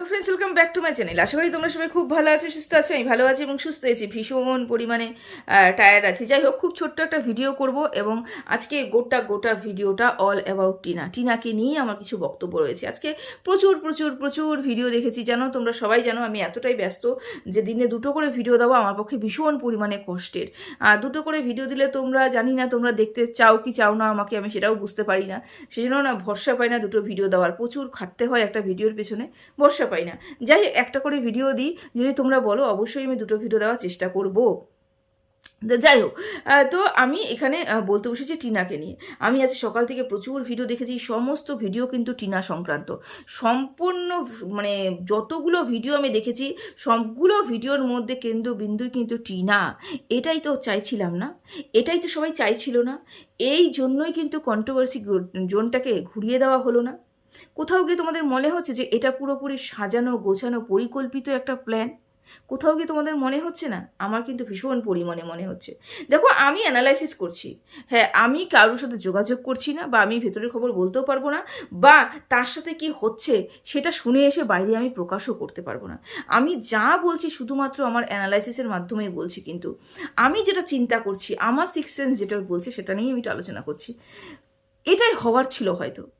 Friends welcome back to my channel আশা করি তোমরা সবাই খুব ভালো আছো, সুস্থ আছো, আমি ভালো আছি এবং সুস্থ আছি ভীষণ পরিমাণে টায়ার্ড আছি। যাই হোক, খুব ছোট্ট একটা ভিডিও করব এবং আজকে গোটা গোটা ভিডিওটা অল অ্যাবাউট টিনা। টিনাকে নিয়ে আমার কিছু বক্তব্য রয়েছে। আজকে প্রচুর প্রচুর প্রচুর ভিডিও দেখেছি। জানো, তোমরা সবাই জানো, আমি এতটাই ব্যস্ত যে দিনে দুটো করে ভিডিও দেওয়া আমার পক্ষে ভীষণ পরিমাণে কষ্টের। আর দুটো করে ভিডিও দিলে তোমরা জানি না, তোমরা দেখতে চাও কি চাও না, আমাকে আমি সেটাও বুঝতে পারি না। সেই জন্য না, ভরসা পাই না দুটো ভিডিও দেওয়ার। প্রচুর খাটতে হয় একটা ভিডিওর পেছনে, ভরসা পাই না। যাই, একটা করে ভিডিও দিই। যদি তোমরা বলো, অবশ্যই আমি দুটো ভিডিও দেওয়ার চেষ্টা করব। যাই হোক তো আমি এখানে বলতে বসেছি টিনাকে নিয়ে। আমি আজ সকাল থেকে প্রচুর ভিডিও দেখেছি, সমস্ত ভিডিও কিন্তু টিনা সংক্রান্ত। সম্পূর্ণ মানে যতগুলো ভিডিও আমি দেখেছি, সবগুলো ভিডিওর মধ্যে কেন্দ্রবিন্দুই কিন্তু টিনা। এটাই তো চাইছিলাম না। এটাই তো সবাই চাইছিল না। এই জন্যই কিন্তু কন্ট্রোভার্সি জোনটাকে ঘুরিয়ে দেওয়া হলো না। কোথাও গিয়ে তোমাদের মনে হচ্ছে যে এটা পুরোপুরি সাজানো, গোছানো, পরিকল্পিত একটা প্ল্যান কোথাও গিয়ে তোমাদের মনে হচ্ছে না? আমার কিন্তু ভীষণ পরিমাণে মনে হচ্ছে। দেখো, আমি অ্যানালাইসিস করছি। হ্যাঁ আমি কারোর সাথে যোগাযোগ করছি না বা আমি ভেতরের খবর বলতেও পারব না বা তার সাথে কি হচ্ছে সেটা শুনে এসে বাইরে আমি প্রকাশও করতে পারব না। আমি যা বলছি শুধুমাত্র আমার অ্যানালাইসিসের মাধ্যমেই বলছি কিন্তু। আমি যেটা চিন্তা করছি, আমার সিক্স সেন্স যেটা বলছে সেটা নিয়েই আমি আলোচনা করছি। এটাই হওয়ার ছিল হয়তো।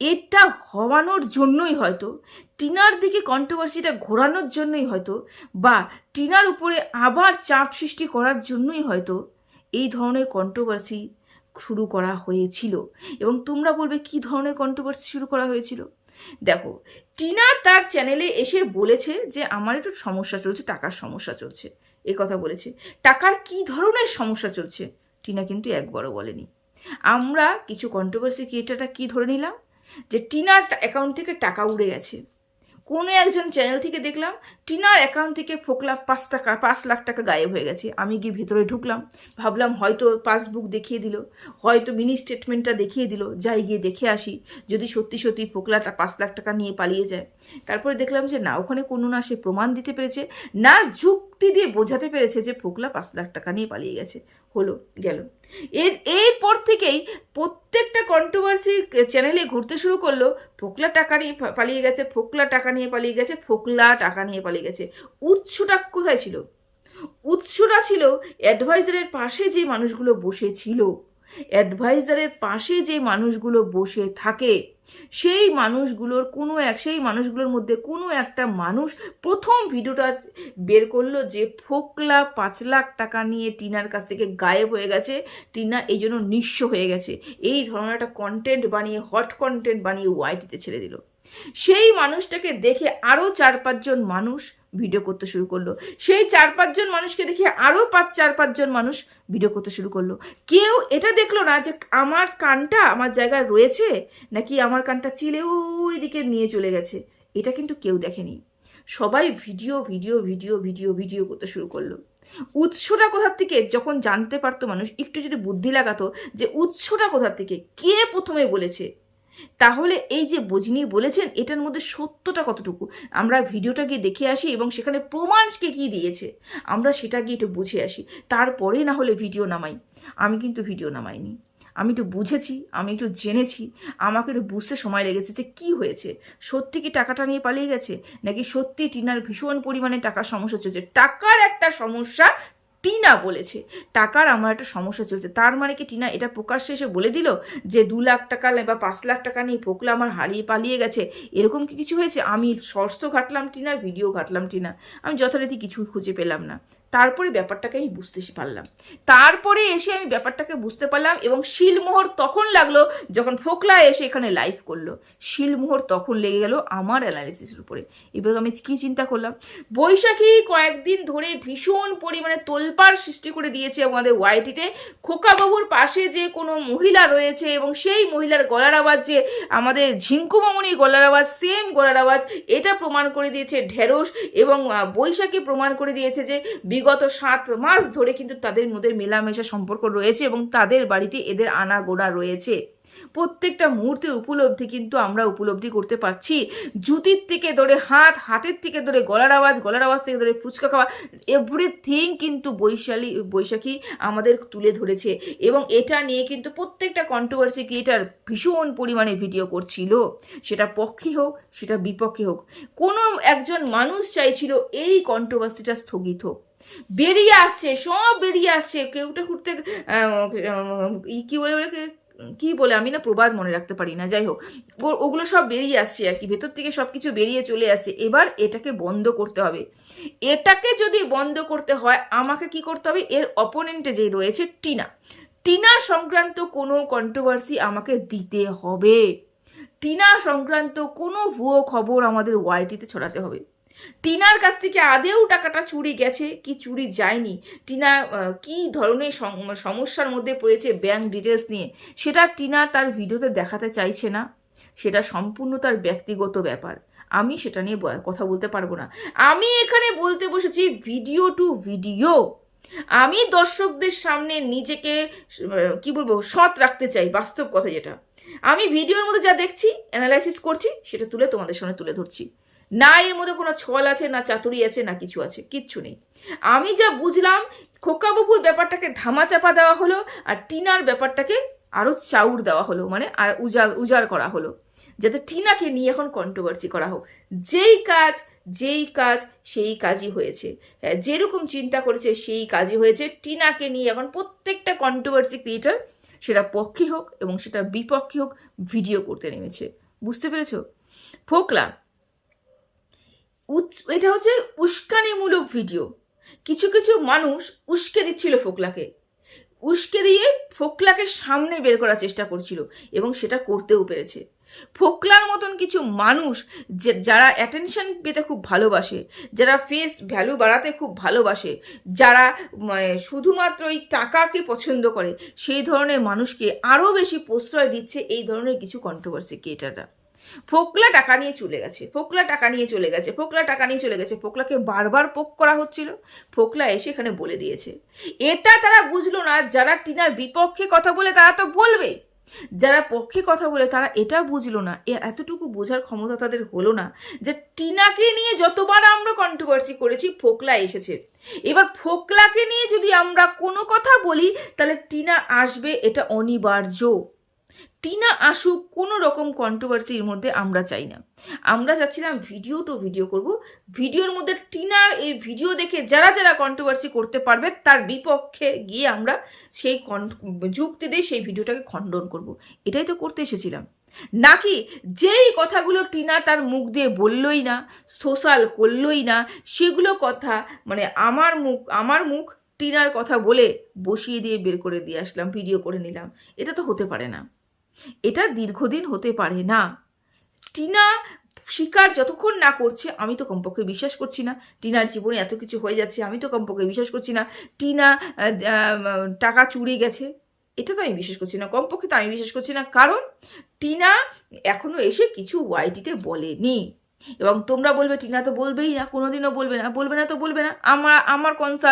এটা হওয়ানোর জন্যই হয়তো, টিনার দিকে কন্ট্রোভার্সিটা ঘোরানোর জন্যই হয়তো, বা টিনার উপরে আবার চাপ সৃষ্টি করার জন্যই হয়তো এই ধরনের কন্ট্রোভার্সি শুরু করা হয়েছিল। এবং তোমরা বলবে, কি ধরনের কন্ট্রোভার্সি শুরু করা হয়েছিল? দেখো, টিনা তার চ্যানেলে এসে বলেছে যে, আমার একটু সমস্যা চলছে, টাকার সমস্যা চলছে। এ কথা বলেছে। টাকার কি ধরনের সমস্যা চলছে? টিনা কিন্তু একবারও বলেনি। আমরা কিছু কন্ট্রোভার্সি ক্রিয়েটারটা কি ধরে নিলাম? যে টিনার অ্যাকাউন্ট থেকে টাকা উড়ে গেছে। কোনো একজন চ্যানেল থেকে দেখলাম, টিনার অ্যাকাউন্ট থেকে ফোকলা পাঁচ টাকা, পাঁচ লাখ টাকা গায়েব হয়ে গেছে। আমি গিয়ে ভেতরে ঢুকলাম, ভাবলাম হয়তো পাসবুক দেখিয়ে দিল, হয়তো মিনি স্টেটমেন্টটা দেখিয়ে দিল, যাই গিয়ে দেখে আসি, যদি সত্যি সত্যি ফোকলাটা পাঁচ লাখ টাকা নিয়ে পালিয়ে যায়। তারপরে দেখলাম যে না, ওখানে কোনো না সে প্রমাণ দিতে পেরেছে, না যুক্তি দিয়ে বোঝাতে পেরেছে যে ফোকলা পাঁচ লাখ টাকা নিয়ে পালিয়ে গেছে। হলো, গেল। এর, এরপর থেকেই প্রত্যেকটা কন্ট্রোভার্সি চ্যানেলে ঘুরতে শুরু করল, ফোকলা টাকা নিয়ে পালিয়ে গেছে, ফোকলা টাকা নিয়ে পালিয়ে গেছে, ফোকলা টাকা নিয়ে পালিয়ে গেছে। উৎসটা কোথায় ছিল? উৎসটা ছিল অ্যাডভাইজারের পাশে যে মানুষগুলো বসে ছিল। অ্যাডভাইজারের পাশে যে মানুষগুলো বসে থাকে। সেই মানুষগুলোর কোনো এক, সেই মানুষগুলোর মধ্যে কোনো একটা মানুষ প্রথম ভিডিওটা বের করল যে ফোকলা পাঁচ লাখ টাকা নিয়ে টিনার কাছ থেকে গায়েব হয়ে গেছে। টিনা এই জন্য নিঃস্ব হয়ে গেছে। এই ধরনের একটা কন্টেন্ট বানিয়ে হট কন্টেন্ট বানিয়ে ওয়াইটিতে ছেড়ে দিল। সেই মানুষটাকে দেখে আরও চার পাঁচজন মানুষ ভিডিও করতে শুরু করল। সেই চার পাঁচজন মানুষকে দেখে আরও পাঁচ, চার পাঁচজন মানুষ ভিডিও করতে শুরু করল। কেউ এটা দেখল না যে আমার কানটা আমার জায়গায় রয়েছে নাকি আমার কানটা চিলে ওই দিকে নিয়ে চলে গেছে। এটা কিন্তু কেউ দেখেনি। সবাই video video video video video করতে শুরু করল। উৎসটা কোথার থেকে যখন জানতে পারতো মানুষ, একটু যদি বুদ্ধি লাগাতো যে উৎসটা কোথার থেকে, কে প্রথমে বলেছে? তাহলে এই যে বজনি বলেছেন, এটার মধ্যে সত্যটা কতটুকু? আমরা ভিডিওটা গিয়ে দেখে আসি এবং সেখানে প্রমাণকে কি দিয়েছে। আমরা সেটা গিয়ে একটু বুঝে আসি। তারপরে না হলে ভিডিও নামাই। আমি কিন্তু ভিডিও নামাইনি। আমি একটু বুঝেছি, আমি একটু জেনেছি। আমাকে একটু বুঝতে সময় লেগেছে যে কি হয়েছে। সত্যি কি টাকাটা নিয়ে পালিয়ে গেছে? নাকি সত্যি টিনার ভীষণ পরিমাণে টাকার সমস্যা চলছে টাকার একটা সমস্যা টিনা বলেছে। টাকার আমার একটা সমস্যা চলছে। তার মানে কি টিনা এটা প্রকাশ্যে এসে বলে দিল যে দু লাখ টাকা নেই বা পাঁচ লাখ টাকা নিয়ে পোকলা আমার হারিয়ে পালিয়ে গেছে। এরকম কি কিছু হয়েছে? আমি শর্ত ঘাটলাম টিনার, ভিডিও ঘাটলাম টিনা। আমি যথারীতি কিছু খুঁজে পেলাম না। তারপরে ব্যাপারটাকে আমি বুঝতে পারলাম। তারপরে এসে আমি ব্যাপারটাকে বুঝতে পারলাম এবং শিলমোহর তখন লাগল যখন ফোকলা এসে এখানে লাইভ করল। শিলমোহর তখন লেগে গেল আমার অ্যানালিসিসের উপরে। এবার আমি কি চিন্তা করলাম? বৈশাখী কয়েকদিন ধরে ভীষণ পরিমাণে তোলপাড় সৃষ্টি করে দিয়েছে আমাদের ওয়াইটিতে খোকাবাবুর পাশে যে কোনো মহিলা রয়েছে এবং সেই মহিলার গলার আওয়াজ যে আমাদের ঝিঙ্কু মামনির গলার আওয়াজ সেম গলার আওয়াজ, এটা প্রমাণ করে দিয়েছে ঢেরস এবং বৈশাখী প্রমাণ করে দিয়েছে যে বিগত সাত মাস ধরে কিন্তু তাদের মধ্যে মেলামেশা সম্পর্ক রয়েছে এবং তাদের বাড়িতে এদের আনাগোনা রয়েছে। প্রত্যেকটা মুহূর্তের উপলব্ধি কিন্তু আমরা উপলব্ধি করতে পারছি। জুতির থেকে ধরে হাত, হাতের থেকে ধরে গলার আওয়াজ গলার আওয়াজ থেকে ধরে ফুচকা খাওয়া এভরিথিং কিন্তু বৈশালী, বৈশাখী আমাদের তুলে ধরেছে। এবং এটা নিয়ে কিন্তু প্রত্যেকটা কন্ট্রোভার্সি ক্রিয়েটার ভীষণ পরিমাণে ভিডিও করছিল। সেটা পক্ষে হোক, সেটা বিপক্ষে হোক। কোনো একজন মানুষ চাইছিল এই কন্ট্রোভার্সিটা স্থগিত হোক। বেরিয়ে আসছে, সব বেরিয়ে আসছে। কেউটা ঘুরতে কি বলে বলে কি বলে আমি না প্রবাদ মনে রাখতে পারি না, যাই হোক। ওগুলো সব বেরিয়ে আসছে আর কি, ভেতর থেকে সব কিছু বেরিয়ে চলে আসছে। এবার এটাকে বন্ধ করতে হবে। এটাকে যদি বন্ধ করতে হয়, আমাকে কি করতে হবে? এর অপোনেন্টে যে রয়েছে টিনা। টিনা সংক্রান্ত কোনো কন্ট্রোভার্সি আমাকে দিতে হবে। টিনা সংক্রান্ত কোনো ভুয়ো খবর আমাদের ওয়াইটিতে ছড়াতে হবে। টিনার কাছ থেকে আদেও টাকাটা চুরি গেছে, কি চুরি যায়নি। টিনা কি ধরনের সমস্যার মধ্যে পড়েছে ব্যাংক ডিটেলস নিয়ে, সেটা টিনা তার ভিডিওতে দেখাতে চাইছে না। সেটা সম্পূর্ণ তার ব্যক্তিগত ব্যাপার। আমি সেটা নিয়ে কথা বলতে পারব না। আমি এখানে বলতে বসেছি ভিডিও টু ভিডিও আমি দর্শকদের সামনে নিজেকে কি বলব, সৎ রাখতে চাই, বাস্তব কথা যেটা। আমি ভিডিওর মধ্যে যা দেখছি অ্যানালাইসিস করছি, সেটা তুলে তোমাদের সামনে তুলে ধরছি। না এর মধ্যে কোনো ছল আছে না চাতুরি আছে না কিছু আছে কিচ্ছু নেই। আমি যা বুঝলাম খোকাবুকুর ব্যাপারটাকে ধামাচাপা দেওয়া হলো আর টিনার ব্যাপারটাকে আরও চাউর দেওয়া হলো মানে আর উজাড় উজাড় করা হলো যাতে টিনাকে নিয়ে এখন কন্ট্রোভার্সি করা হোক। যেই কাজ যেই কাজ সেই কাজই হয়েছে। হ্যাঁ, যেরকম চিন্তা করেছে সেই কাজই হয়েছে। টিনাকে নিয়ে এখন প্রত্যেকটা কন্ট্রোভার্সি ক্রিয়েটার সেটা পক্ষে হোক এবং সেটা বিপক্ষে হোক ভিডিও করতে নেমেছে। বুঝতে পেরেছ? ফোকলা এটা হচ্ছে উস্কানিমূলক ভিডিও কিছু কিছু মানুষ উস্কে দিচ্ছিল ফোকলাকে। উস্কে দিয়ে ফোকলাকে সামনে বের করার চেষ্টা করছিল এবং সেটা করতেও পেরেছে। ফোকলার মতন কিছু মানুষ যে, যারা অ্যাটেনশন পেতে খুব ভালোবাসে, যারা ফেস ভ্যালু বাড়াতে খুব ভালোবাসে, যারা শুধুমাত্র ওই টাকাকে পছন্দ করে, সেই ধরনের মানুষকে আরও বেশি প্রশ্রয় দিচ্ছে এই ধরনের কিছু কন্ট্রোভার্সি ক্রিয়েটাররা ফোকলা টাকা নিয়ে চলে গেছে, ফোকলা টাকা নিয়ে চলে গেছে, ফোকলা টাকা নিয়ে চলে গেছে, ফোকলাকে বারবার পোক করা হচ্ছিল। ফোকলা এসে এখানে বলে দিয়েছে, এটা তারা বুঝলো না, যারা টিনার বিপক্ষে কথা বলে তারা তো বলবে। যারা পক্ষে কথা বলে তারা এটা বুঝলো না এতটুকু বোঝার ক্ষমতা তাদের হলো না যে টিনাকে নিয়ে যতবার আমরা কন্ট্রোভার্সি করেছি, ফোকলা এসেছে। এবার ফোকলাকে নিয়ে যদি আমরা কোনো কথা বলি, তাহলে টিনা আসবে এটা অনিবার্য। টিনা আসুক, কোনো রকম কন্ট্রোভার্সির মধ্যে আমরা চাই না। আমরা চাচ্ছিলাম ভিডিও টু ভিডিও করব। ভিডিওর মধ্যে টিনার এই ভিডিও দেখে যারা যারা কন্ট্রোভার্সি করতে পারবে, তার বিপক্ষে গিয়ে আমরা সেই যুক্তি দিয়ে সেই ভিডিওটাকে খণ্ডন করব। এটাই তো করতে এসেছিলাম। নাকি যেই কথাগুলো টিনা তার মুখ দিয়ে বললই না সোশ্যাল করলই না, সেগুলো কথা মানে আমার মুখ আমার মুখ টিনার কথা বলে বসিয়ে দিয়ে বের করে দিয়ে আসলাম ভিডিও করে নিলাম। এটা তো হতে পারে না। এটা দীর্ঘদিন হতে পারে না। টিনা স্বীকার যতক্ষণ না করছে, আমি তো কমপক্ষে বিশ্বাস করছি না। টিনার জীবনে এত কিছু হয়ে যাচ্ছে, আমি তো কমপক্ষে বিশ্বাস করছি না। টিনা টাকা চুরি গেছে, এটা তো আমি বিশ্বাস করছি না। কমপক্ষে তো আমি বিশ্বাস করছি না। কারণ টিনা এখনও এসে কিছু ওয়াইটিতে বলেনি। এবং তোমরা বলবে, টিনা তো বলবেই না, কোনোদিনও বলবে না। বলবে না তো বলবে না। আমার আমার কনসা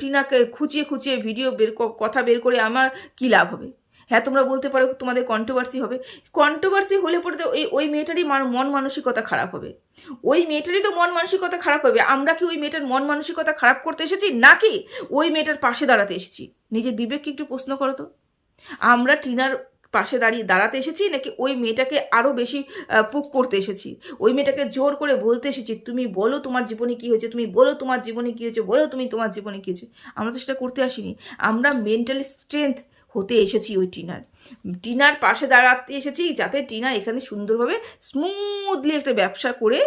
টিনাকে খুঁচিয়ে খুঁচিয়ে ভিডিও বের কথা বের করে আমার কী লাভ হবে? হ্যাঁ তোমরা বলতে পারো তোমাদের কন্ট্রোভার্সি হবে। কন্ট্রোভার্সি হলে পরে তো ওই ওই মেয়েটারই মন মানসিকতা খারাপ হবে। ওই মেয়েটারই তো মন মানসিকতা খারাপ হবে। আমরা কি ওই মেয়েটার মন মানসিকতা খারাপ করতে এসেছি? নাকি ওই মেয়েটার পাশে দাঁড়াতে এসেছি? নিজের বিবেককে একটু প্রশ্ন করো তো। আমরা টিনার পাশে দাঁড়িয়ে দাঁড়াতে এসেছি নাকি ওই মেয়েটাকে আরও বেশি পুক করতে এসেছি? ওই মেয়েটাকে জোর করে বলতে এসেছি, তুমি বলো তোমার জীবনে কী হয়েছে, তুমি বলো তোমার জীবনে কী হয়েছে, বলো তুমি তোমার জীবনে কী হয়েছে। আমরা তো সেটা করতে আসিনি। আমরা মেন্টালি স্ট্রেংথ হতে এসেছি ওই টিনার। টিনার পাশে দাঁড়াতে এসেছি যাতে টিনা এখানে সুন্দরভাবে স্মুথলি একটা ব্যবসা করে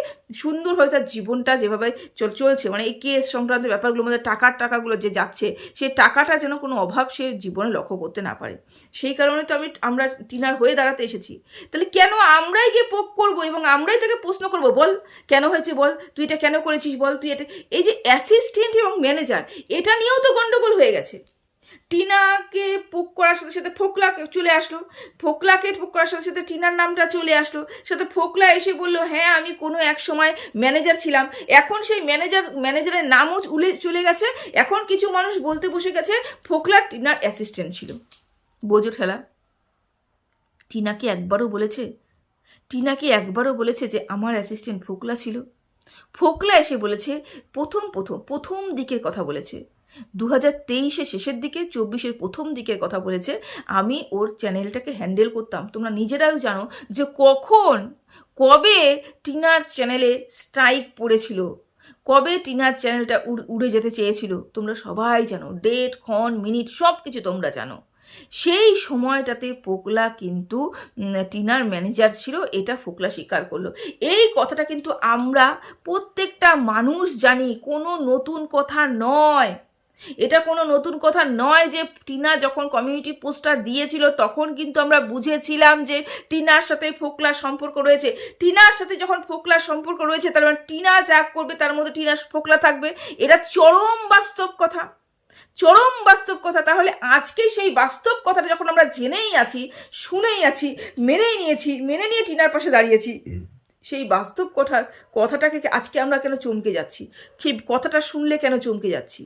সুন্দরভাবে তার জীবনটা যেভাবে চল চলছে। মানে এই কেস সংক্রান্ত ব্যাপারগুলোর মধ্যে টাকার টাকাগুলো যে যাচ্ছে, সেই টাকাটা যেন কোনো অভাব সে জীবনে লক্ষ্য করতে না পারে। সেই কারণে তো আমি আমরা টিনার হয়ে দাঁড়াতে এসেছি। তাহলে কেন আমরাই গিয়ে পোক করব এবং আমরাই তাকে প্রশ্ন করব, বল, কেন হয়েছে বল, তুই এটা কেন করেছিস বল, তুই এটা এই যে অ্যাসিস্ট্যান্ট এবং ম্যানেজার এটা নিয়েও তো গন্ডগোল হয়ে গেছে। টিনাকে পোক করার সাথে সাথে ফোকলাকে চলে আসলো। ফোকলাকে পোক করার সাথে সাথে টিনার নামটা চলে আসলো। সাথে ফোকলা এসে বলল হ্যাঁ আমি কোনো এক সময় ম্যানেজার ছিলাম। এখন সেই ম্যানেজার ম্যানেজারের নামও উলে, চলে গেছে। এখন কিছু মানুষ বলতে বসে গেছে, ফোকলা টিনার অ্যাসিস্ট্যান্ট ছিল। বোঝো ঠেলা, টিনাকে একবারও বলেছে, টিনাকে একবারও বলেছে যে আমার অ্যাসিস্ট্যান্ট ফোকলা ছিল। ফোকলা এসে বলেছে, প্রথম প্রথম প্রথম দিকের কথা বলেছে। দু হাজার তেইশে শেষের দিকে, চব্বিশের প্রথম দিকের কথা বলেছে, আমি ওর চ্যানেলটাকে হ্যান্ডেল করতাম। তোমরা নিজেরাও জানো যে কখন, কবে টিনার চ্যানেলে স্ট্রাইক পড়েছিল, কবে টিনার চ্যানেলটা উড়- উড়ে যেতে চেয়েছিল, তোমরা সবাই জানো। ডেট, ক্ষণ, মিনিট সব কিছু তোমরা জানো। সেই সময়টাতে ফোকলা কিন্তু টিনার ম্যানেজার ছিল, এটা ফোকলা স্বীকার করল। এই কথাটা কিন্তু আমরা প্রত্যেকটা মানুষ জানি, কোনো নতুন কথা নয়। এটা কোনো নতুন কথা নয় যে টিনা যখন কমিউনিটি পোস্টার দিয়েছিল, তখন কিন্তু আমরা বুঝেছিলাম যে টিনার সাথে ফোকলার সম্পর্ক রয়েছে। টিনার সাথে যখন ফোকলার সম্পর্ক রয়েছে, তার মানে টিনা যা করবে, তার মধ্যে টিনার ফোকলা থাকবে। এটা চরম বাস্তব কথা। চরম বাস্তব কথা। তাহলে আজকে সেই বাস্তব কথাটা যখন আমরা জেনেই আছি, শুনেই আছি, মেনেই নিয়েছি, মেনে নিয়ে টিনার পাশে দাঁড়িয়েছি, সেই বাস্তব কথার কথাটাকে আজকে আমরা কেন চমকে যাচ্ছি? সেই কথাটা শুনলে কেন চমকে যাচ্ছি?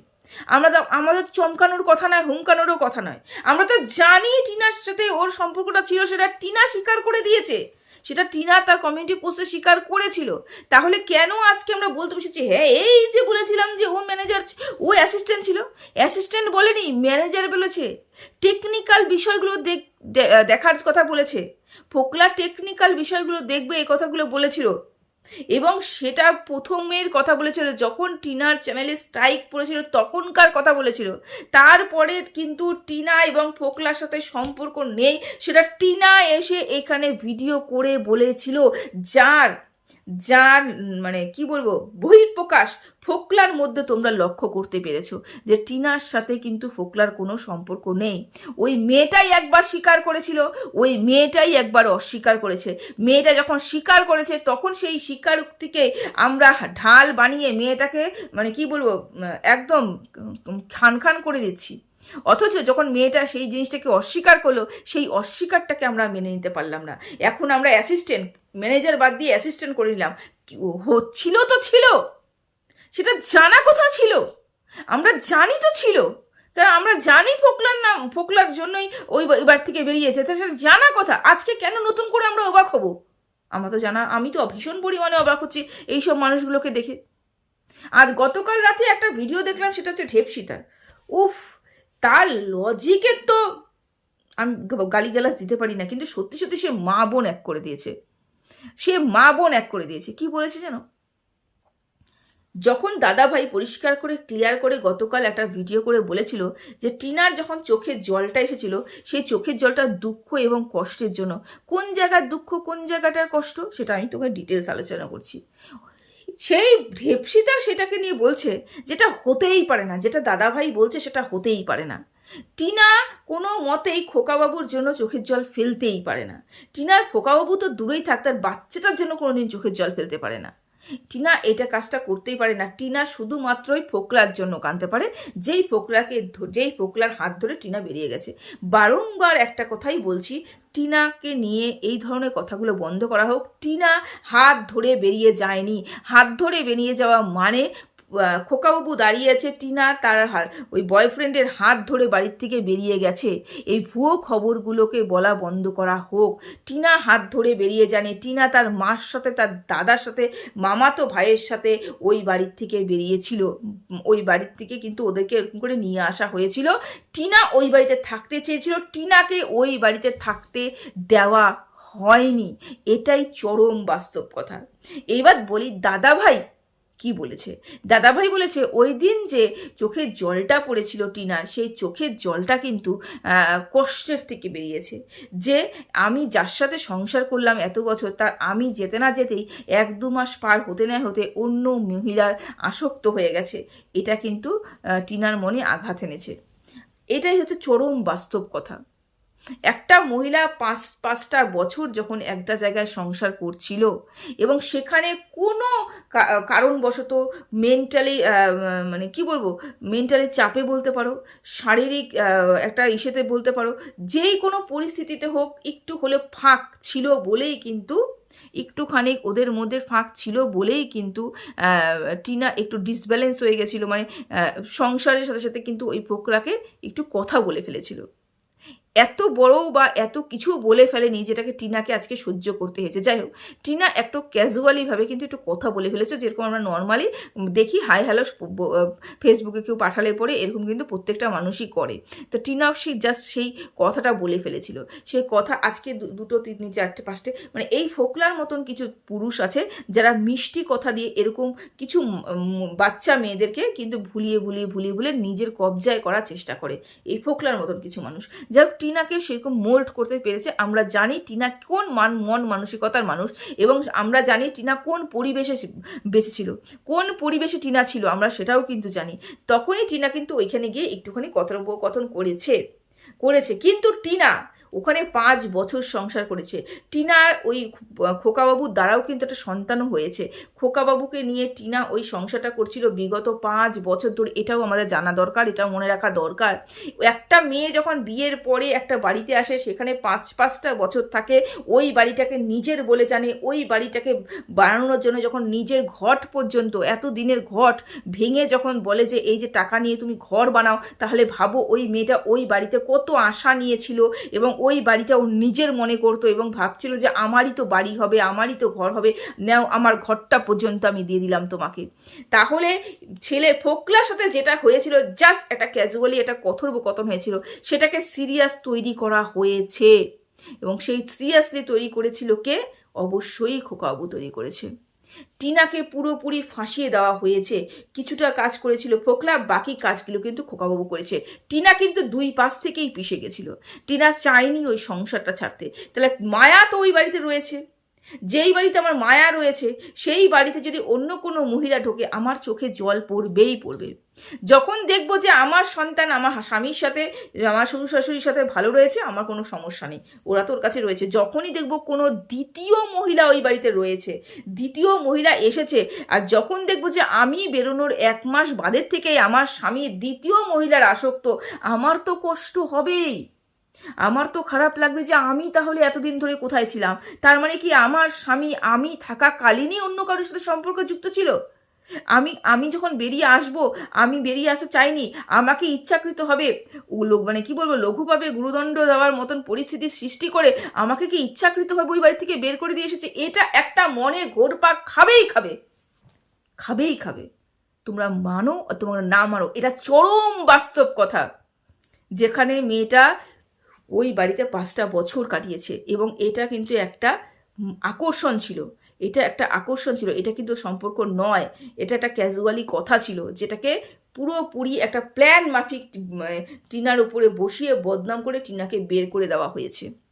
আমরা তো আমাদের চমকানোর কথা নয় হুমকানোরও কথা নয়। আমরা তো জানি টিনার সাথে ওর সম্পর্কটা ছিল, সেটা টিনা স্বীকার করে দিয়েছে। সেটা টিনা তার কমিউনিটি পোস্টে স্বীকার করেছিল। তাহলে কেন আজকে আমরা বলতে বসেছি? হ্যাঁ এই যে বলেছিলাম যে ও ম্যানেজার ও অ্যাসিস্ট্যান্ট ছিল। অ্যাসিস্ট্যান্ট বলেনি ম্যানেজার বলেছে। টেকনিক্যাল বিষয়গুলো দেখার কথা বলেছে। ফোকলা টেকনিক্যাল বিষয়গুলো দেখবে, এই কথাগুলো বলেছিল। এবং সেটা প্রথমের কথা বলেছিল, যখন টিনার চ্যানেলে স্ট্রাইক পড়েছিল, তখনকার কথা বলেছিল। তারপরে কিন্তু টিনা এবং ফোকলার সাথে সম্পর্ক নেই। সেটা টিনা এসে এখানে ভিডিও করে বলেছিল, যার যার মানে কি বলব, বহিঃপ্রকাশ ফোকলার মধ্যে তোমরা লক্ষ্য করতে পেরেছ যে টিনার সাথে কিন্তু ফোকলার কোনো সম্পর্ক নেই। ওই মেয়েটাই একবার স্বীকার করেছিল, ওই মেয়েটাই একবার অস্বীকার করেছে। মেয়েটা যখন স্বীকার করেছে, তখন সেই স্বীকারোক্তিকে আমরা ঢাল বানিয়ে মেয়েটাকে মানে কি বলব, একদম খান খান করে দিচ্ছি। অথচ যখন মেয়েটা সেই জিনিসটাকে অস্বীকার করল, সেই অস্বীকারটাকে আমরা মেনে নিতে পারলাম না। এখন আমরা অ্যাসিস্ট্যান্ট ম্যানেজার বাদ দিয়ে অ্যাসিস্ট্যান্ট করে নিলাম। হচ্ছিল তো ছিল। সেটা জানা কথা ছিল। আমরা জানি তো ছিল। কারণ আমরা জানি ফোকলার নাম, ফোকলার জন্যই ওই এবার থেকে বেরিয়েছে তা সেটা জানা কথা। আজকে কেন নতুন করে আমরা অবাক হব? আমরা তো জানা, আমি তো ভীষণ পরিমাণে অবাক হচ্ছি এইসব মানুষগুলোকে দেখে। আজ গতকাল রাতে একটা ভিডিও দেখলাম, সেটা হচ্ছে ঢেপসিতার। উফ তার লজিকের তো আমি গালিগালাজ দিতে পারি না, কিন্তু সত্যি সত্যি সে মা বোন এক করে দিয়েছে। সে মা বোন এক করে দিয়েছে। কি বলেছে জানো? যখন দাদা ভাই পরিষ্কার করে ক্লিয়ার করে গতকাল একটা ভিডিও করে বলেছিল যে, টিনার যখন চোখের জলটা এসেছিল, সেই চোখের জলটা দুঃখ এবং কষ্টের জন্য। কোন জায়গার দুঃখ, কোন জায়গাটার কষ্ট, সেটা আমি তোকে ডিটেলস আলোচনা করছি। সেই ঢেপসিতা সেটাকে নিয়ে বলছে, যেটা হতেই পারে না, যেটা দাদা ভাই বলছে সেটা হতেই পারে না। টিনা কোনো মতেই খোকাবাবুর জন্য চোখের জল ফেলতেই পারে না। টিনার খোকাবাবু তো দূরেই থাক, তার বাচ্চাটার জন্য কোনোদিন চোখের জল ফেলতে পারে না। টিনা এটা কাজটা করতেই পারে না। টিনা শুধুমাত্রই ফোকলার জন্য কাঁদতে পারে। যেই ফোকলাকে যেই ফোকলার হাত ধরে টিনা বেরিয়ে গেছে। বারংবার একটা কথাই বলছি, টিনাকে নিয়ে এই ধরনের কথাগুলো বন্ধ করা হোক। টিনা হাত ধরে বেরিয়ে যায়নি। হাত ধরে বেরিয়ে যাওয়া মানে খোকাবাবু দাঁড়িয়ে আছে, টিনা তার ওই বয়ফ্রেন্ডের হাত ধরে বাড়ির থেকে বেরিয়ে গেছে। এই ভুয়ো খবরগুলোকে বলা বন্ধ করা হোক। টিনা হাত ধরে বেরিয়ে জানে, টিনা তার মার সাথে, তার দাদার সাথে, মামাতো ভাইয়ের সাথে ওই বাড়ির থেকে বেরিয়েছিল। ওই বাড়ির থেকে কিন্তু ওদেরকে এরকম করে নিয়ে আসা হয়েছিল। টিনা ওই বাড়িতে থাকতে চেয়েছিল। টিনাকে ওই বাড়িতে থাকতে দেওয়া হয়নি। এটাই চরম বাস্তব কথা। এইবার বলি দাদা ভাই কি বলেছে? দাদাভাই বলেছে, ওই দিন যে চোখের জলটা পড়েছিল টিনার সেই চোখের জলটা কিন্তু কষ্টের থেকে বেরিয়েছে। যে আমি যার সাথে সংসার করলাম এত বছর, তার আমি যেতে না যেতেই এক দু মাস পার হতে না হতে অন্য মহিলার আসক্ত হয়ে গেছে। এটা কিন্তু টিনার মনে আঘাত এনেছে। এটাই হচ্ছে চরম বাস্তব কথা। একটা মহিলা পাঁচ, পাঁচটা বছর যখন একটা জায়গায় সংসার করছিল এবং সেখানে কোনো কারণবশত মেন্টালি মানে কি বলব মেন্টালি চাপে বলতে পারো, শারীরিক একটা ইসেতে বলতে পারো, যেই কোনো পরিস্থিতিতে হোক একটু হলে ফাঁক ছিল বলেই কিন্তু, একটুখানি ওদের মধ্যে ফাঁক ছিল বলেই কিন্তু টিনা একটু ডিসব্যালেন্স হয়ে গেছিল মানে সংসারের সাথে সাথে কিন্তু ওই পোকরাকে একটু কথা বলে ফেলেছিল। এত বড় বা এত কিছু বলে ফেলেনি যেটাকে টিনাকে আজকে সহ্য করতে হয়েছে। যাই হোক, টিনা একটু ক্যাজুয়ালিভাবে কিন্তু একটু কথা বলে ফেলেছে, যেরকম আমরা নর্মালি দেখি হাই হ্যালো ফেসবুকে কেউ পাঠালে পরে এরকম কিন্তু প্রত্যেকটা মানুষই করে। তো টিনাও সে জাস্ট সেই কথাটা বলে ফেলেছিল। সেই কথা আজকে দুটো, তিন, চারটে, পাঁচটে মানে এই ফোকলার মতন কিছু পুরুষ আছে যারা মিষ্টি কথা দিয়ে এরকম কিছু বাচ্চা মেয়েদেরকে কিন্তু ভুলিয়ে ভুলিয়ে ভুলিয়ে ভুলিয়ে নিজের কবজায় করার চেষ্টা করে। এই ফোকলার মতন কিছু মানুষ। যাই টিনাকে সেরকম মোল্ড করতে পেরেছে। আমরা জানি টিনা কোন মান, মন মানসিকতার মানুষ এবং আমরা জানি টিনা কোন পরিবেশে বেঁচে ছিল, কোন পরিবেশে টিনা ছিল, আমরা সেটাও কিন্তু জানি। তখনই টিনা কিন্তু ওইখানে গিয়ে একটুখানি কথোপকথন করেছে করেছে। কিন্তু টিনা ওখানে পাঁচ বছর সংসার করেছে। টিনার ওই খোকাবাবুর দ্বারাও কিন্তু একটা সন্তানও হয়েছে। খোকাবাবুকে নিয়ে টিনা ওই সংসারটা করছিল বিগত পাঁচ বছর ধরে। এটাও আমাদের জানা দরকার, এটাও মনে রাখা দরকার। একটা মেয়ে যখন বিয়ের পরে একটা বাড়িতে আসে, সেখানে পাঁচ, পাঁচটা বছর থাকে, ওই বাড়িটাকে নিজের বলে জানে, ওই বাড়িটাকে বানানোর জন্য যখন নিজের ঘট পর্যন্ত, এত দিনের ঘট ভেঙে যখন বলে যে, এই যে টাকা নিয়ে তুমি ঘর বানাও, তাহলে ভাবো ওই মেয়েটা ওই বাড়িতে কত আশা নিয়েছিল এবং ওই বাড়িটা ও নিজের মনে করতো এবং ভাবছিল যে আমারই তো বাড়ি হবে, আমারই তো ঘর হবে, নাও আমার ঘরটা পর্যন্ত আমি দিয়ে দিলাম তোমাকে। তাহলে ছেলে ফোকলার সাথে যেটা হয়েছিল জাস্ট একটা ক্যাজুয়ালি একটা কথোপকথন হয়েছিল, সেটাকে সিরিয়াস তৈরি করা হয়েছে। এবং সেই সিরিয়াসলি তৈরি করেছিল কে? অবশ্যই খোকাবু তৈরি করেছে। টিনাকে পুরোপুরি ফাঁসিয়ে দেওয়া হয়েছে। কিছুটা কাজ করেছিল ফোকলা, বাকি কাজগুলো কিন্তু খোকাবাবু করেছে। টিনা কিন্তু দুই পাশ থেকেই পিষে গেছিল। টিনা চায়নি ওই সংসারটা ছাড়তে। তাহলে মায়া তো ওই বাড়িতে রয়েছে। যেই বাড়িতে আমার মায়া রয়েছে, সেই বাড়িতে যদি অন্য কোনো মহিলা ঢোকে, আমার চোখে জল পড়বেই পড়বে। যখন দেখব যে আমার সন্তান আমার স্বামীর সাথে, আমার শ্বশুর শাশুড়ির সাথে ভালো রয়েছে, আমার কোনো সমস্যা নেই। ওরা তোর কাছে রয়েছে। যখনই দেখব কোনো দ্বিতীয় মহিলা ওই বাড়িতে রয়েছে, দ্বিতীয় মহিলা এসেছে, আর যখন দেখব যে আমি বেরোনোর এক মাস বাদের থেকেই আমার স্বামী দ্বিতীয় মহিলার আসক্ত, আমার তো কষ্ট হবেই। আমার তো খারাপ লাগবে যে আমি তাহলে এতদিন ধরে কোথায় ছিলাম। তার মানে কি আমার স্বামী আমি থাকাকালীনই অন্য কারোর সাথে সম্পর্ক যুক্ত ছিল? আমি আমি যখন বেরিয়ে আসব, আমি বেরিয়ে আসতে চাইনি, আমাকে ইচ্ছাকৃত হবে, ও লোক মানে কি বলব লঘুভাবে গুরুদণ্ড দেওয়ার মতন পরিস্থিতির সৃষ্টি করে আমাকে কি ইচ্ছাকৃতভাবে ওই বাড়ি থেকে বের করে দিয়ে এসেছে? এটা একটা মনের ঘোরপাক খাবেই খাবে। খাবেই খাবে। তোমরা মানো তোমরা না মানো, এটা চরম বাস্তব কথা। যেখানে মেয়েটা ওই বাড়িতে পাঁচটা বছর কাটিয়েছে এবং এটা কিন্তু একটা আকর্ষণ ছিল। এটা একটা আকর্ষণ ছিল। এটা কিন্তু সম্পর্ক নয়। এটা একটা ক্যাজুয়ালি কথা ছিল যেটাকে পুরোপুরি একটা প্ল্যান মাফিক টিনার উপরে বসিয়ে বদনাম করে টিনাকে বের করে দেওয়া হয়েছে।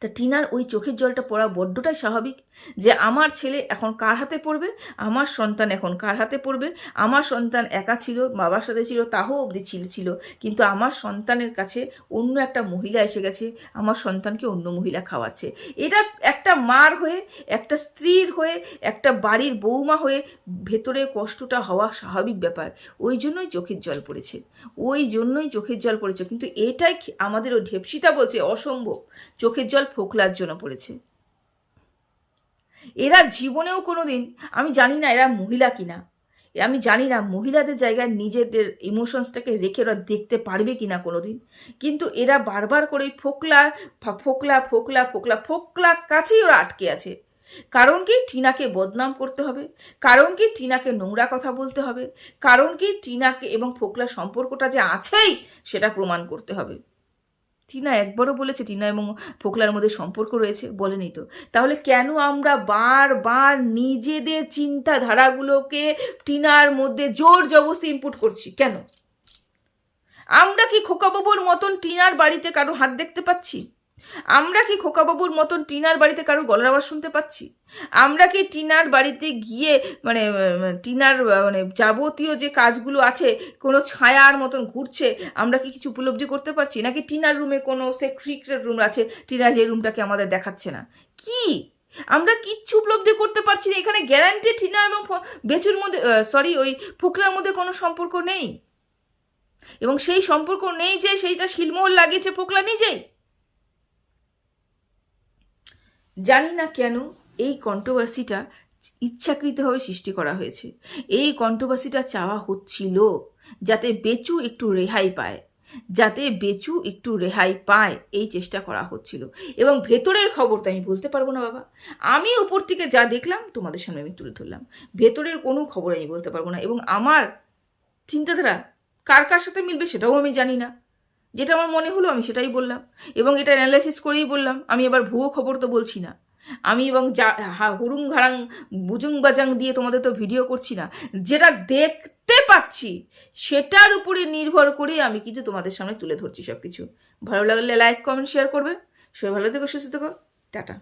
তা টিনার ওই চোখের জলটা পড়া বড্ডটাই স্বাভাবিক যে আমার ছেলে এখন কার হাতে পড়বে? আমার সন্তান এখন কার হাতে পড়বে? আমার সন্তান একা ছিল, বাবার সাথে ছিল, তাও অবধি ছিল ছিল। কিন্তু আমার সন্তানের কাছে অন্য একটা মহিলা এসে গেছে, আমার সন্তানকে অন্য মহিলা খাওয়াচ্ছে। এটা একটা মার হয়ে, একটা স্ত্রীর হয়ে, একটা বাড়ির বৌমা হয়ে ভেতরে কষ্টটা হওয়া স্বাভাবিক ব্যাপার। ওই জন্যই চোখের জল পড়েছে। ওই জন্যই চোখের জল পড়েছে। কিন্তু এটাই আমাদের ওই ঢেপসিটা বলছে, অসম্ভব। চোখের জল ফোকলার জন্য পড়েছে। এরা জীবনেও কোনো দিন আমি জানি না এরা মহিলা কিনা। আমি জানি না মহিলাদের জায়গায় নিজেদের ইমোশনসটাকে রেখে ওরা দেখতে পারবে কিনা কোনো দিন কিন্তু এরা বারবার করে ফোকলা ফোকলা ফোকলা ফোকলা ফোকলা কাছেই ওরা আটকে আছে। কারণ কি? টিনাকে বদনাম করতে হবে। কারণ কি? টিনাকে নোংরা কথা বলতে হবে। কারণ কি? টিনাকে এবং ফোকলার সম্পর্কটা যে আছেই, সেটা প্রমাণ করতে হবে। টিনা একবারও বলেছে, টিনা এবং ফোকলার মধ্যে সম্পর্ক রয়েছে বলেনি তো। তাহলে কেন আমরা বারবার নিজেদের চিন্তাধারাগুলোকে টিনার মধ্যে জোর জবস্তি ইনপুট করছি? কেন? আমরা কি খোকাবাবুর মতন টিনার বাড়িতে কারও হাত দেখতে পাচ্ছি? আমরা কি খোকাবাবুর মতন টিনার বাড়িতে কারোর গলার আওয়াজ শুনতে পাচ্ছি? আমরা কি টিনার বাড়িতে গিয়ে মানে টিনার মানে যাবতীয় যে কাজগুলো আছে, কোনো ছায়ার মতন ঘুরছে, আমরা কি কিছু উপলব্ধি করতে পারছি? নাকি টিনার রুমে কোনো সিক্রেট রুম আছে? টিনা যে রুমটাকে আমাদের দেখাচ্ছে না। কি? আমরা কিচ্ছু উপলব্ধি করতে পারছি না। এখানে গ্যারান্টি টিনা এবং বেচুর মধ্যে সরি ওই ফোকলার মধ্যে কোনো সম্পর্ক নেই। এবং সেই সম্পর্ক নেই যে সেইটা শিলমোহর লাগিয়েছে ফোকলা নিজেই। জানি না কেন এই কন্ট্রোভার্সিটা ইচ্ছাকৃতভাবে সৃষ্টি করা হয়েছে। এই কন্ট্রোভার্সিটা চাওয়া হচ্ছিল যাতে বেচু একটু রেহাই পায়, যাতে বেচু একটু রেহাই পায়, এই চেষ্টা করা হচ্ছিল। এবং ভেতরের খবর তো আমি বলতে পারব না বাবা। আমি উপর থেকে যা দেখলাম, তোমাদের সামনে আমি তুলে ধরলাম। ভেতরের কোনো খবর আমি বলতে পারব না। এবং আমার চিন্তাধারা কার কার সাথে মিলবে সেটাও আমি জানি না। যেটা আমার মনে হলো আমি সেটাই বললাম। এবং এটা অ্যানালাইসিস করেই বললাম, আমি এবার ভুয়ো খবর তো বলছি না। আমি এবং যা, হা- হুড়ুং ঘাড়াং, বুজুং বাজাং দিয়ে তোমাদের তো ভিডিও করছি না। যেটা দেখতে পাচ্ছি, সেটার উপরে নির্ভর করে আমি কিন্তু তোমাদের সামনে তুলে ধরছি সব কিছু ভালো লাগলে লাইক কমেন্ট শেয়ার করবে। সবাই ভালো থেকো, সুস্থ থেকো। টাটা।